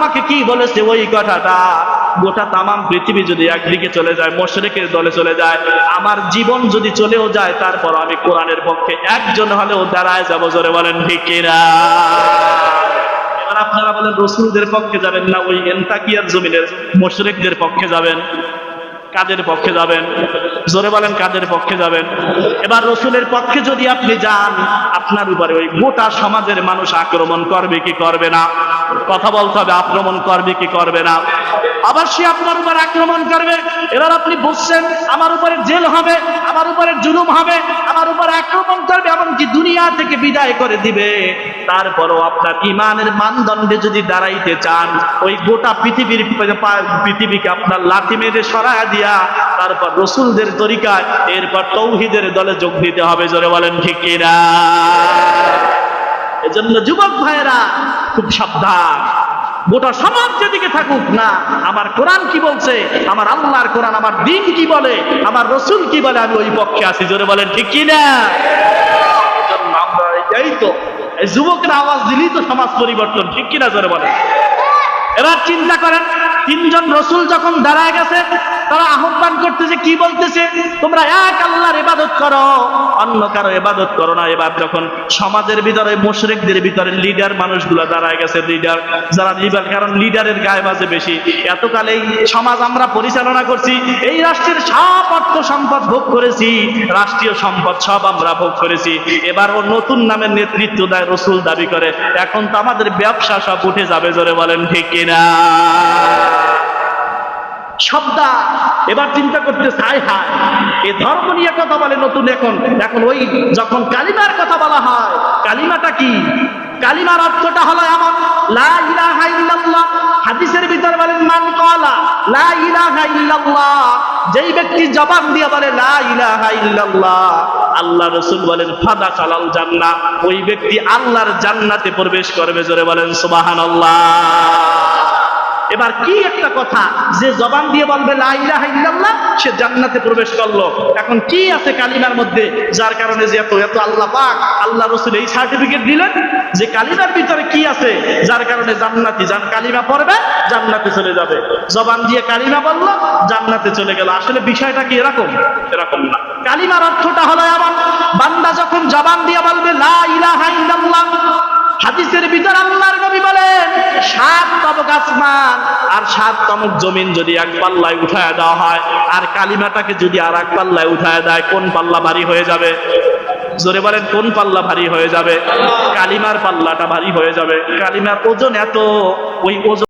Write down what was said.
আমাকে কি বলেছে ওই কথাটা? গোটা তামাম পৃথিবী যদি একদিকে চলে যায়, মোশরেকের দলে চলে যায়, আমার জীবন যদি চলেও যায়, তারপর আমি কোরআনের পক্ষে একজন হলেও দাঁড়ায় যাব, জোরে বলেন ঠিক কিনা? এবার আপনারা বলেন, রসুলদের পক্ষে যাবেন না, ওই এন্তাকিয়ার জমিনের মোশরেকদের পক্ষে যাবেন, কাদের পক্ষে যাবেন? জোরে বলেন, কাদের পক্ষে যাবেন? এবার রসুলের পক্ষে যদি আপনি যান, আপনার উপরে ওই গোটা সমাজের মানুষ আক্রমণ করবে, কি করবে না? কথা বলতে হবে, আক্রমণ করবে কি করবে না? আবার সে আপনার উপর আক্রমণ করবে। এবার আপনি বুঝছেন, আমার উপরে জেল হবে, আমার উপরে জুলুম হবে, আমার উপর আক্রমণ করবে, এমনকি দুনিয়া থেকে বিদায় করে দিবে। তারপরও আপনার ইমানের মানদণ্ডে যদি দাঁড়াইতে চান, ওই গোটা পৃথিবীর পৃথিবীকে আপনার লাথি মেরে সরায়া দিয়া, তারপর রসুলদের তরিকায়, এরপর তৌহিদের দলে যোগ দিতে হবে, জোরে বলেন ঠিক কিনা? এজন্য যুবক ভাইয়েরা, খুব সাবধান। গোটা সমাজ যেদিকে থাকুক না, আমার কোরআন কি বলছে? আমার আল্লাহর কোরআন, আমার দিন কি বলে? আমার রসুল কি বলে? আমি ওই পক্ষে আছি। জোরে বলেন, ঠিক কি না এই তো যুবকরা আওয়াজ দিলেই তো সমাজ পরিবর্তন, ঠিক কিনা জোরে বলেন? এবার চিন্তা করেন, তিনজন রসুল যখন দাঁড়ায় গেছে তারা আহ্বান করতেছে কি বলতেছে? তোমরা এক আল্লাহর ইবাদত করো। অন্য কারও ইবাদত করো না। এবার যখন সমাজের ভিতরে মোশরেকদের ভিতরে লিডার মানুষগুলো দাঁড়ায় গেছে লিডার যারা লিডার কারণ লিডারের গায়ে বাজে বেশি। এতকাল এই সমাজ আমরা পরিচালনা করছি, এই রাষ্ট্রের সব অর্থ সম্পদ ভোগ করেছি, রাষ্ট্রীয় সম্পদ সব আমরা ভোগ করেছি। এবার ও নতুন নামের নেতৃত্ব দেয়, রসুল দাবি করে, এখন তো আমাদের ব্যবসা সব উঠে যাবে, জোরে বলেন ঠিক কিনা? শব্দা এবার চিন্তা করতে চাই হায়, এ ধর্ম নিয়ে কথা বলে নতুন এখন। এখন ওই যখন কালিমার কথা বলা হয়, কালিমাটা কি? কালিমার অর্থটা হলো এমন, লা ইলাহা ইল্লাল্লাহ, হাদিসের ভিতর বলেন, মান কলা লা ইলাহা ইল্লাল্লাহ, যেই ব্যক্তি জবান দিয়ে বলে, লা ইলাহা ইল্লাল্লাহ, আল্লাহ রসুল বলেন, ফাদা চালাল জান্নাহ, ওই ব্যক্তি আল্লাহর জান্নাতে প্রবেশ করবে, জোরে বলেন, সুবহানাল্লাহ। এবার কি একটা কথা যে জবান দিয়ে বলবে, লা ইলাহা ইল্লাল্লাহ সে জান্নাতে প্রবেশ করল। এখন কি আছে কালিমার মধ্যে যার কারণে যে এত এত আল্লাহ পাক, আল্লাহ রসুল এই সার্টিফিকেট দিলেন যে কালিমার ভিতরে কি আছে যার কারণে জান্নাতি জান কালিমা পড়বে, জান্নাতে চলে যাবে। জবান দিয়ে কালিমা বলল, জান্নাতে চলে গেল। আসলে বিষয়টা কি এরকম? এরকম না। কালিমার অর্থটা হলো আমার বান্দা যখন জবান দিয়ে বলবে, লা হাদিসের ভিতর আল্লাহর নবী বলেন সাত তমক আসমান আর সাত তমক জমিন যদি এক পাল্লায় উঠায় দেওয়া হয়, আর কালিমাটাকে যদি আর এক পাল্লায় উঠায় দেয়, কোন পাল্লা ভারী হয়ে যাবে? জোরে বলেন, কোন পাল্লা ভারী হয়ে যাবে? কালিমার পাল্লাটা ভারী হয়ে যাবে। কালিমার ওজন এত, ওই ওজন